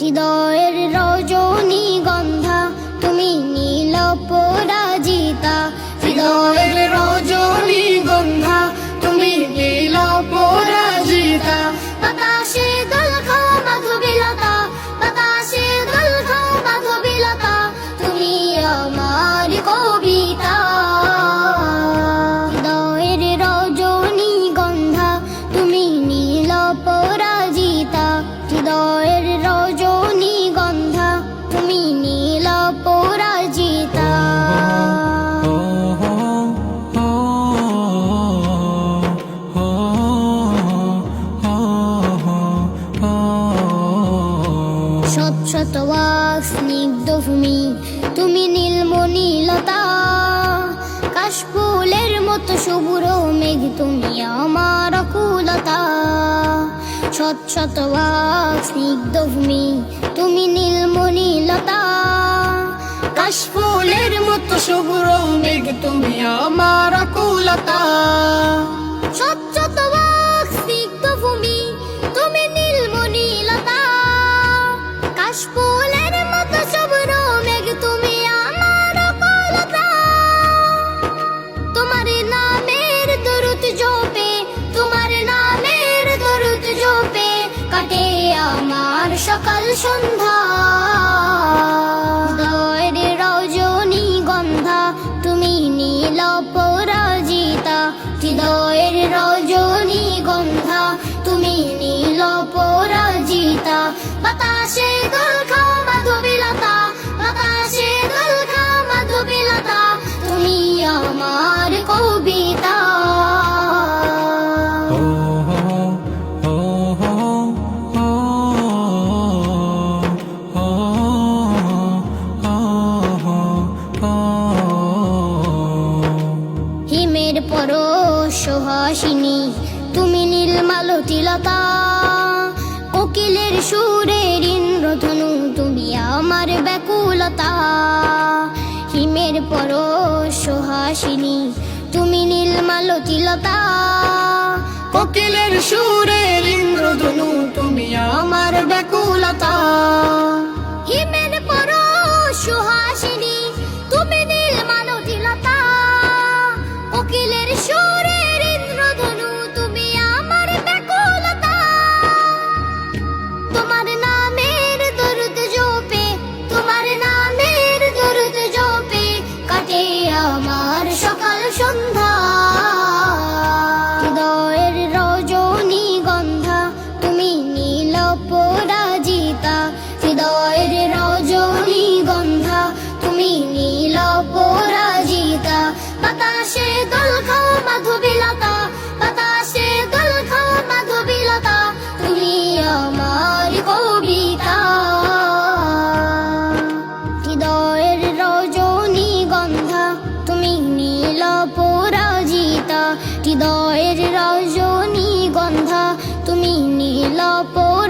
হৃদয়ের রজনী গন্ধা তুমি নীল পরাজিতা শত শত স্নিগ্ধ ভূমি, তুমি নীলমণিলতা কাশফুলের মতো শুভ্র মেঘ, তুমি আমার কুলতা শত শত স্নিগ্ধ ভূমি, তুমি নীলমণিলতা কাশফুলের মতো শুভ্র মেঘ, তুমি আমার কুলতা শত কাশফুলের মতো সকাল সন্ধ্যা। রজনী গন্ধা, তুমি নীল পরাজিতা। হৃদয়ের রজনী গন্ধা, তুমি নীল পরাজিতা। বাতাসে হিমের পরশ সুহাসিনী তুমি নীল নীলমালতিলতা কোকিলের সুরের ইন্দ্রধনু, তুমি আমার ব্যাকুলতা। হিমের পরশ সুহাসিনী তুমি Love por